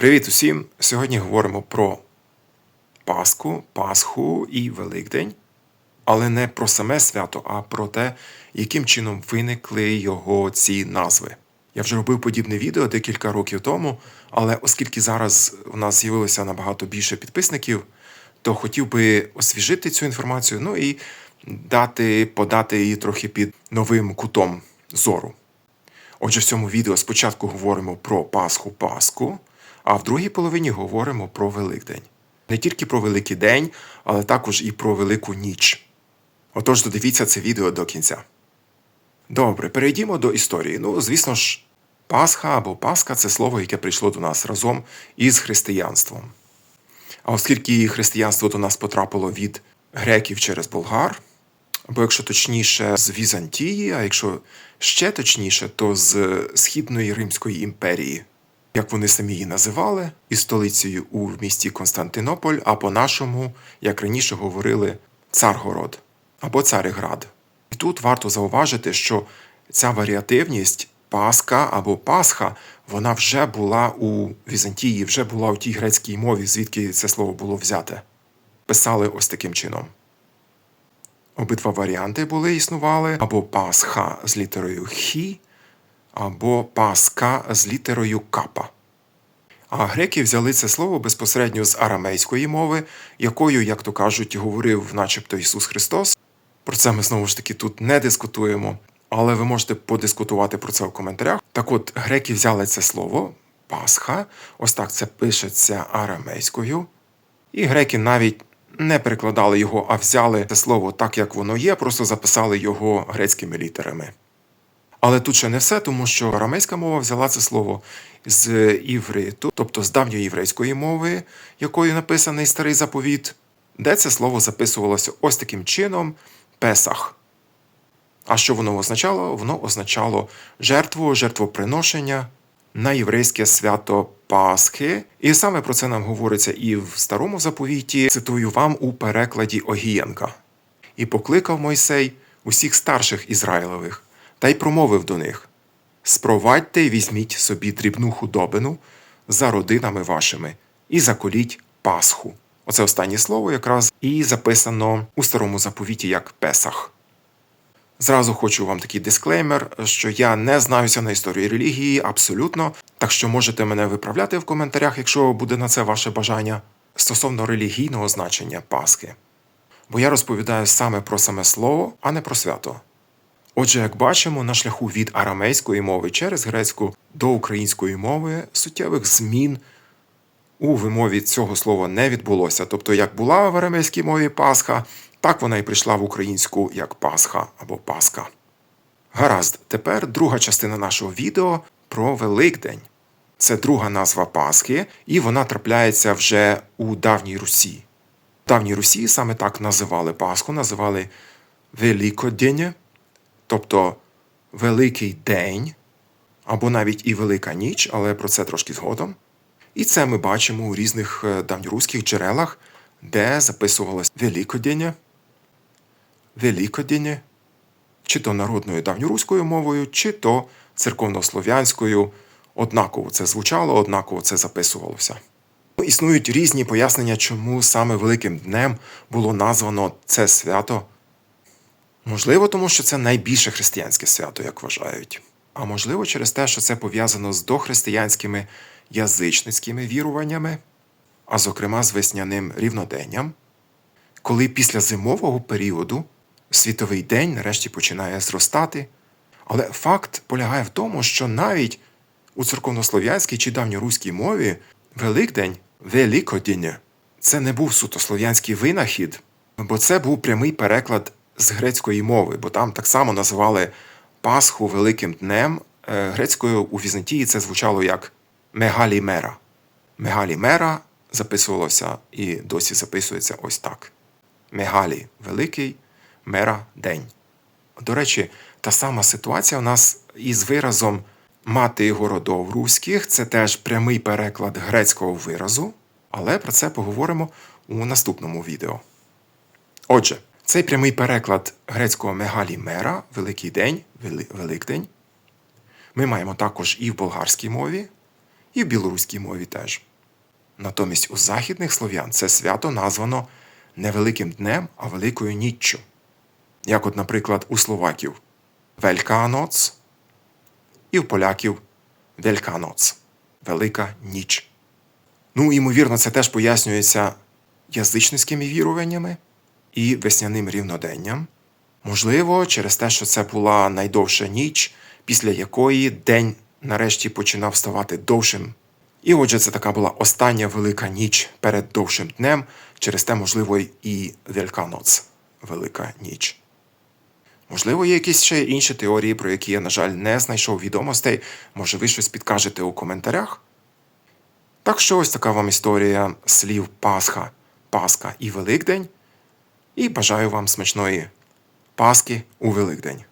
Привіт усім! Сьогодні говоримо про Пасху, Пасху і Великдень, але не про саме свято, а про те, яким чином виникли його ці назви. Я вже робив подібне відео декілька років тому, але оскільки зараз у нас з'явилося набагато більше підписників, то хотів би освіжити цю інформацію, ну і дати, подати її трохи під новим кутом зору. Отже, в цьому відео спочатку говоримо про Пасху Пасху, а в другій половині говоримо про Великдень. Не тільки про Великий день, але також і про Велику ніч. Отож, додивіться це відео до кінця. Добре, перейдімо до історії. Ну, звісно ж, Пасха або Пасха це слово, яке прийшло до нас разом із християнством. А оскільки християнство до нас потрапило від греків через болгар, або якщо точніше, з Візантії, а якщо ще точніше, то з Східної Римської імперії, як вони самі її називали, із столицею у місті Константинополь, а по-нашому, як раніше говорили, Царгород або Цариград. І тут варто зауважити, що ця варіативність Пасха або Пасха, вона вже була у Візантії, вже була у тій грецькій мові, звідки це слово було взяте. Писали ось таким чином. Обидва варіанти були існували або Пасха з літерою Хі, або Паска з літерою Капа. А греки взяли це слово безпосередньо з арамейської мови, якою, як то кажуть, говорив начебто Ісус Христос. Про це ми знову ж таки тут не дискутуємо, але ви можете подискутувати про це в коментарях. Так от, греки взяли це слово Пасха, ось так це пишеться арамейською. І греки навіть не перекладали його, а взяли це слово так, як воно є, просто записали його грецькими літерами. Але тут ще не все, тому що арамейська мова взяла це слово з івриту, тобто з давньої єврейської мови, якою написаний старий заповіт, де це слово записувалося ось таким чином Песах. А що воно означало? Воно означало жертву, жертвоприношення на єврейське свято Пасхи. І саме про це нам говориться і в старому заповіті. Цитую вам у перекладі Огієнка. І покликав Мойсей усіх старших Ізраїлевих та й промовив до них: Спровадьте й візьміть собі дрібну худобину за родинами вашими і заколіть Пасху. Оце останнє слово якраз і записано у старому заповіті як Песах. Зразу хочу вам такий дисклеймер, що я не знаюся на історії релігії абсолютно, так що можете мене виправляти в коментарях, якщо буде на це ваше бажання, стосовно релігійного значення Пасхи. Бо я розповідаю саме про саме слово, а не про свято. Отже, як бачимо, на шляху від арамейської мови через грецьку до української мови суттєвих змін у вимові цього слова не відбулося. Тобто, як була в арамейській мові Пасха, так вона і прийшла в українську як Пасха або Пасха. Гаразд, тепер друга частина нашого відео про Великдень. Це друга назва Пасхи, і вона трапляється вже у давній Русі. В давній Русі саме так називали Пасху, називали Великодень, тобто Великий День, або навіть і Велика Ніч, але про це трошки згодом. І це ми бачимо у різних е, давньоруських джерелах, де записувалось Великодень, Великодень, чи то народною давньоруською мовою, чи то церковнослов'янською. Однаково це звучало, однаково це записувалося. Існують різні пояснення, чому саме Великим Днем було названо це свято. Можливо, тому що це найбільше християнське свято, як вважають. А можливо, через те, що це пов'язано з дохристиянськими язичницькими віруваннями, а зокрема з весняним рівноденням, коли після зимового періоду світовий день нарешті починає зростати. Але факт полягає в тому, що навіть у церковнослов'янській чи давньоруській мові Великдень, Великодіння, це не був суто слов'янський винахід, бо це був прямий переклад з грецької мови, бо там так само називали Пасху Великим Днем. Е, Грецькою у Візантії це звучало як Мегалімера. Мегалімера записувалося і досі записується ось так: Мегалі великий, мера день. До речі, та сама ситуація у нас із виразом мати городов руських це теж прямий переклад грецького виразу, але про це поговоримо у наступному відео. Отже, цей прямий переклад грецького мегалі мера Великий день, Великдень. Ми маємо також і в болгарській мові, і в білоруській мові теж. Натомість у західних слов'ян це свято названо не Великим днем, а Великою ніччю. Як, от, наприклад, у словаків Вельканоц і в поляків Вельканоц Велика ніч. Ну, ймовірно, це теж пояснюється язичницькими віруваннями і весняним рівноденням. Можливо, через те, що це була найдовша ніч, після якої день нарешті починав ставати довшим. І отже, це така була остання велика ніч перед довшим днем, через те, можливо, і Великаноц – велика ніч. Можливо, є якісь ще інші теорії, про які я, на жаль, не знайшов відомостей. Може, ви щось підкажете у коментарях? Так що ось така вам історія слів Пасха, Пасха і Великдень. І бажаю вам смачної Паски у Великдень.